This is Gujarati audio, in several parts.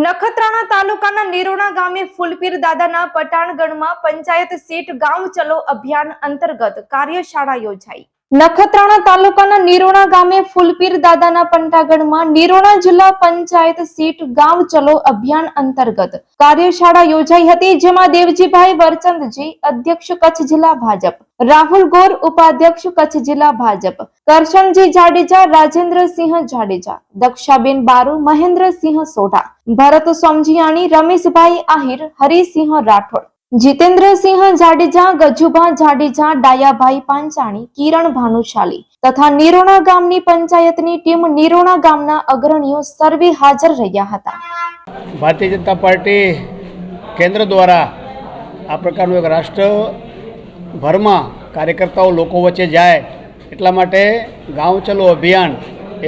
નખત્રાણા તાલુકાના નિરોણા ગામે ફૂલપીર દાદાના પટાણગઢમાં પંચાયત સીટ ગામ ચલો અભિયાન અંતર્ગત કાર્યશાળા યોજાઈ. નખત્રાણા તાલુકાના નિરોણા ગામે ફૂલપીર દાદાના પંટાગઢમાં નિરોણા જિલ્લા પંચાયત સીટ ગામ ચલો અભિયાન અંતર્ગત કાર્યશાળા યોજાઈ હતી, જેમાં દેવજીભાઈ વરચંદજી અધ્યક્ષ કચ્છ જિલ્લા ભાજપ, રાહુલ ગોર ઉપાધ્યક્ષ કચ્છ જિલ્લા ભાજપ, કરશનજી જાડેજા, રાજેન્દ્રસિંહ જાડેજા, દક્ષાબેન બારુ, મહેન્દ્રસિંહ સોઢા, ભરત સોમજીયાણી, રમેશભાઈ આહિર, હરિસિંહ રાઠોડ જીતેન્દ્રસિંહ જાડેજા, ગજુભા જાડેજા, ડાયાભાઈ પાંચાણી, કિરણ ભાનુશાલી તથા નિરોણા ગામની પંચાયતની ટીમ નિરોણા ગામના અગ્રણીઓ સર્વે હાજર રહ્યા હતા. ભારતીય જનતા પાર્ટી કેન્દ્ર દ્વારા આ પ્રકારનું એક રાષ્ટ્રભરમાં કાર્યકર્તાઓ લોકો વચ્ચે જાય એટલા માટે ગાંવ ચલો અભિયાન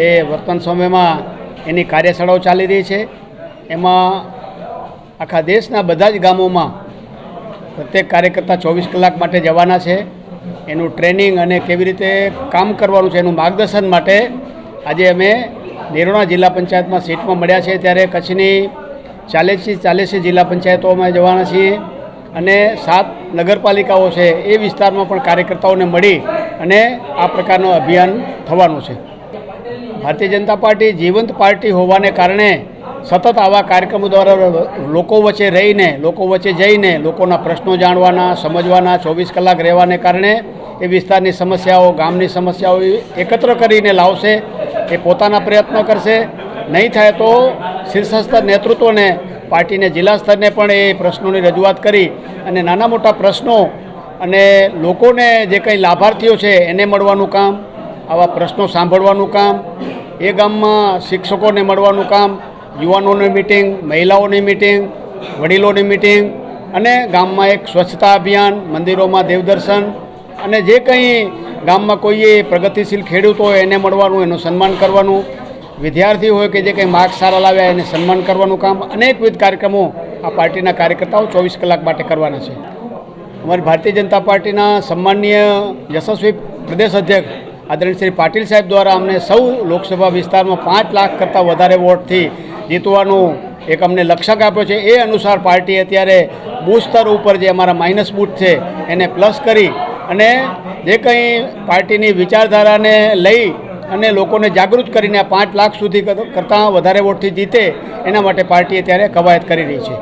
એ વર્તમાન સમયમાં એની કાર્યશાળાઓ ચાલી રહી છે. એમાં આખા દેશના બધા જ ગામોમાં પ્રત્યેક કાર્યકર્તા ચોવીસ કલાક માટે જવાના છે. એનું ટ્રેનિંગ અને કેવી રીતે કામ કરવાનું છે એનું માર્ગદર્શન માટે આજે અમે નિરોણા જિલ્લા પંચાયતમાં સીટમાં મળ્યા છે. ત્યારે કચ્છની ચાલીસથી ચાલીસી જિલ્લા પંચાયતોમાં જવાના છીએ અને સાત નગરપાલિકાઓ છે એ વિસ્તારમાં પણ કાર્યકર્તાઓને મળી અને આ પ્રકારનું અભિયાન થવાનું છે. ભારતીય જનતા પાર્ટી જીવંત પાર્ટી હોવાને કારણે સતત આવા કાર્યક્રમો દ્વારા લોકો વચ્ચે રહીને, લોકો વચ્ચે જઈને લોકોના પ્રશ્નો જાણવાના, સમજવાના, ચોવીસ કલાક રહેવાને કારણે એ વિસ્તારની સમસ્યાઓ, ગામની સમસ્યાઓ એકત્ર કરીને લાવશે, એ પોતાના પ્રયત્નો કરશે. નહીં થાય તો શીર્ષસ્તર નેતૃત્વને, પાર્ટીને, જિલ્લા સ્તરને પણ એ પ્રશ્નોની રજૂઆત કરી અને નાના મોટા પ્રશ્નો અને લોકોને જે કંઈ લાભાર્થીઓ છે એને મળવાનું કામ, આવા પ્રશ્નો સાંભળવાનું કામ, એ ગામમાં શિક્ષકોને મળવાનું કામ યુવાનોની મિટિંગ મહિલાઓની મિટિંગ વડીલોની મિટિંગ અને ગામમાં એક સ્વચ્છતા અભિયાન, મંદિરોમાં દેવદર્શન અને જે કંઈ ગામમાં કોઈએ પ્રગતિશીલ ખેડૂતો હોય એને મળવાનું, એનું સન્માન કરવાનું વિદ્યાર્થી હોય કે જે કંઈ માર્ક સારા લાવ્યા એને સન્માન કરવાનું કામ, અનેકવિધ કાર્યક્રમો આ પાર્ટીના કાર્યકર્તાઓ ચોવીસ કલાક માટે કરવાના છે. અમારી ભારતીય જનતા પાર્ટીના સન્માનીય યશસ્વી પ્રદેશ અધ્યક્ષ આદરણીય શ્રી પાટીલ સાહેબ દ્વારા અમને સૌ લોકસભા વિસ્તારમાં પાંચ લાખ કરતાં વધારે વોટથી જીતવાનું એક અમને લક્ષ્યક આપ્યો છે. એ અનુસાર પાર્ટી અત્યારે બૂથ સ્તર ઉપર જે અમારા માઇનસ બૂથ છે, એને પ્લસ કરી અને જે કંઈ પાર્ટીની વિચારધારાને લઈ અને લોકોને જાગૃત કરીને પાંચ લાખ સુધી કરતાં વધારે વોટથી જીતે, એના માટે પાર્ટી અત્યારે કવાયત કરી રહી છે.